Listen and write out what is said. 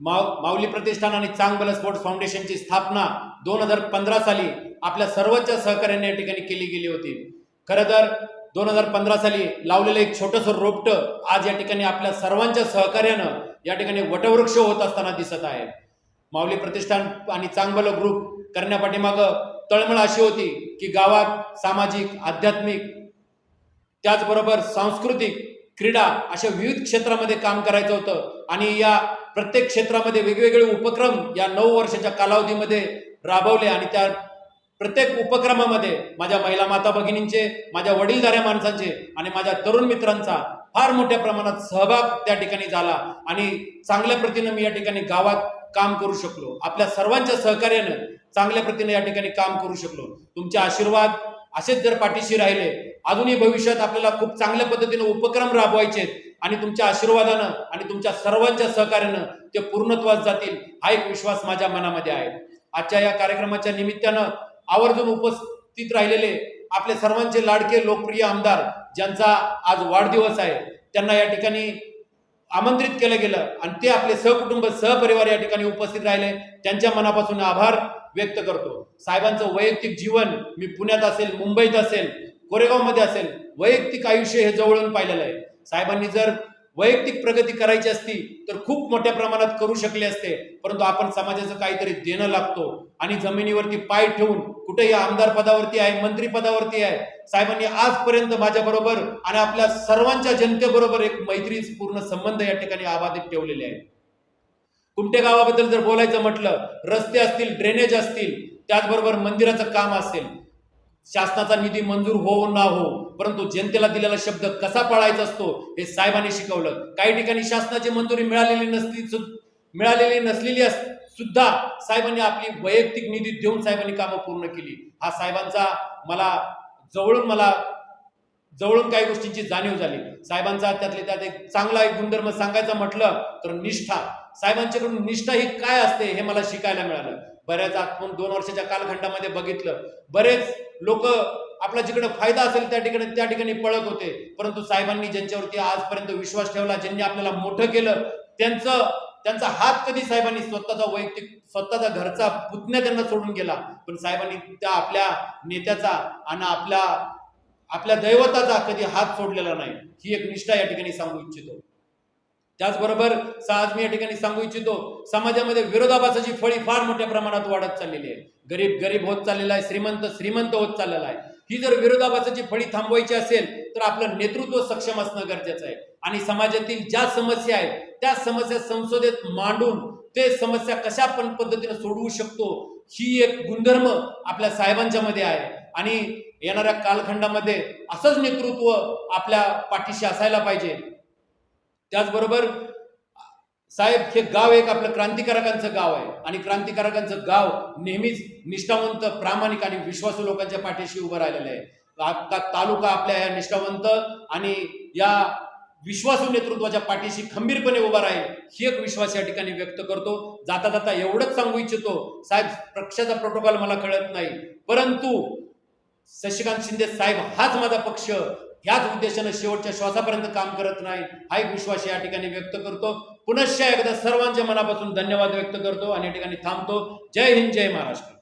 माव माऊली प्रतिष्ठान आणि चांगबल स्पोर्ट्स फाउंडेशनची स्थापना दोन हजार पंधरा साली आपल्या सर्वच सहकार्याने या ठिकाणी केली गेली होती. खरं तर दोन हजार पंधरा साली लावलेलं एक छोटंसं रोपटं आज या ठिकाणी आपल्या सर्वांच्या सहकार्यानं या ठिकाणी वटवृक्ष होत असताना दिसत आहे. माऊली प्रतिष्ठान आणि चांगबल ग्रुप करण्यापाठीमागं तळमळ अशी होती की गावात सामाजिक आध्यात्मिक त्याचबरोबर सांस्कृतिक क्रीडा अशा विविध क्षेत्रामध्ये काम करायचं होतं. आणि या प्रत्येक क्षेत्रामध्ये वेगवेगळे उपक्रम या नऊ वर्षाच्या कालावधीमध्ये राबवले आणि त्या प्रत्येक उपक्रमामध्ये माझ्या महिला माता भगिनींचे माझ्या वडीलधाऱ्या माणसांचे आणि माझ्या तरुण मित्रांचा फार मोठ्या प्रमाणात सहभाग त्या ठिकाणी झाला. आणि चांगल्या प्रतीनं मी या ठिकाणी गावात काम करू शकलो. आपल्या सर्वांच्या सहकार्यानं चांगल्या प्रतीने या ठिकाणी काम करू शकलो. तुमचे आशीर्वाद असेच जर पाठीशी राहिले अजूनही भविष्यात आपल्याला खूप चांगल्या पद्धतीने उपक्रम राबवायचे आणि तुमच्या आशीर्वादानं आणि तुमच्या सर्वांच्या सहकार्यानं ते पूर्णत्वास जातील हा एक विश्वास माझ्या मनामध्ये आहे. आजच्या या कार्यक्रमाच्या निमित्तानं आवर्जून उपस्थित राहिलेले आपले सर्वांचे लाडके लोकप्रिय आमदार ज्यांचा आज वाढदिवस आहे त्यांना या ठिकाणी आमंत्रित केलं गेलं. आणि ते आपले सहकुटुंब सहपरिवार या ठिकाणी उपस्थित राहिले. त्यांच्या मनापासून आभार व्यक्त करतो. साहेबांचं वैयक्तिक जीवन मी पुण्यात असेल मुंबईत असेल कोरेगावमध्ये असेल वैयक्तिक आयुष्य हे जवळून पाहिलेलं आहे. साहेबांनी जर वैयक्तिक प्रगती करायची असती तर खूप मोठ्या प्रमाणात करू शकले असते. परंतु आपण समाजाचं काहीतरी देणं लागतो आणि जमिनीवरती पाय ठेवून कुठेही आमदार पदावरती आहे मंत्री पदावरती आहे साहेबांनी आजपर्यंत माझ्याबरोबर आणि आपल्या सर्वांच्या जनतेबरोबर एक मैत्रीपूर्ण संबंध या ठिकाणी आबाधित ठेवलेले आहेत. कुमटे गावाबद्दल जर बोलायचं म्हटलं रस्ते असतील ड्रेनेज असतील त्याचबरोबर मंदिराचं काम असेल शासनाचा निधी मंजूर हो ना हो परंतु जनतेला दिलेला शब्द कसा पाळायचा असतो हे साहेबांनी शिकवलं. काही ठिकाणी शासनाची मंजुरी मिळालेली नसली मिळालेली नसलेली असते सुद्धा साहेबांनी आपली वैयक्तिक निधी देऊन साहेबांनी कामं पूर्ण केली. हा साहेबांचा मला जवळून मला जवळून काही गोष्टींची जाणीव झाली. साहेबांचा त्यातले त्यात एक चांगला एक गुणधर्म सांगायचं म्हटलं तर निष्ठा. साहेबांच्याकडून निष्ठा ही काय असते हे मला शिकायला मिळालं. बऱ्याच आपण दोन वर्षाच्या कालखंडामध्ये बघितलं. बरेच लोक आपला जिकडे फायदा असेल त्या ठिकाणी त्या ठिकाणी पळत होते. परंतु साहेबांनी ज्यांच्यावरती आजपर्यंत विश्वास ठेवला ज्यांनी आपल्याला मोठं केलं त्यांचं त्यांचा हात कधी साहेबांनी स्वतःचा वैयक्तिक स्वतःचा घरचा पुतण्या त्यांना सोडून गेला पण साहेबांनी त्या आपल्या नेत्याचा आणि आपल्या आपल्या दैवताचा कधी हात सोडलेला नाही. ही एक निष्ठा या ठिकाणी सांगू इच्छितो. त्याचबरोबर आज मी या ठिकाणी सांगू इच्छितो समाजामध्ये विरोधाभासाची फळी फार मोठ्या प्रमाणात वाढत चाललेली आहे. गरीब गरीब होत चाललेला आहे श्रीमंत श्रीमंत होत चाललेला आहे. ही जर विरोधाभासाची फळी थांबवायची असेल तर आपलं नेतृत्व सक्षम असणं गरजेचं आहे. आणि समाजातील ज्या समस्या आहेत त्या समस्या संसदेत मांडून ते समस्या कशा पण पद्धतीने सोडवू शकतो ही एक गुणधर्म आपल्या साहेबांच्या मध्ये आहे. आणि येणाऱ्या कालखंडामध्ये असंच नेतृत्व आपल्या पाठीशी असायला पाहिजे. त्याचबरोबर साहेब हे गाव एक आपलं क्रांतिकारकांचं गाव आहे. आणि क्रांतिकारकांचं गाव नेहमीच निष्ठावंत प्रामाणिक आणि विश्वासू लोकांच्या पाठीशी उभं राहिलेलं आहे. तालुका आपल्या या निष्ठावंत आणि या विश्वासू नेतृत्वाच्या पाठीशी खंबीरपणे उभा राहील ही एक विश्वास या ठिकाणी व्यक्त करतो. जाता जाता एवढंच सांगू इच्छितो साहेब पक्षाचा प्रोटोकॉल मला कळत नाही. परंतु शशिकांत शिंदे साहेब हाच माझा पक्ष ह्याच उद्देशानं शेवटच्या श्वासापर्यंत काम करत नाही हा एक विश्वास या ठिकाणी व्यक्त करतो. पुनश्च एकदा सर्वांच्या मनापासून धन्यवाद व्यक्त करतो आणि या ठिकाणी थांबतो. जय हिंद जय महाराष्ट्र.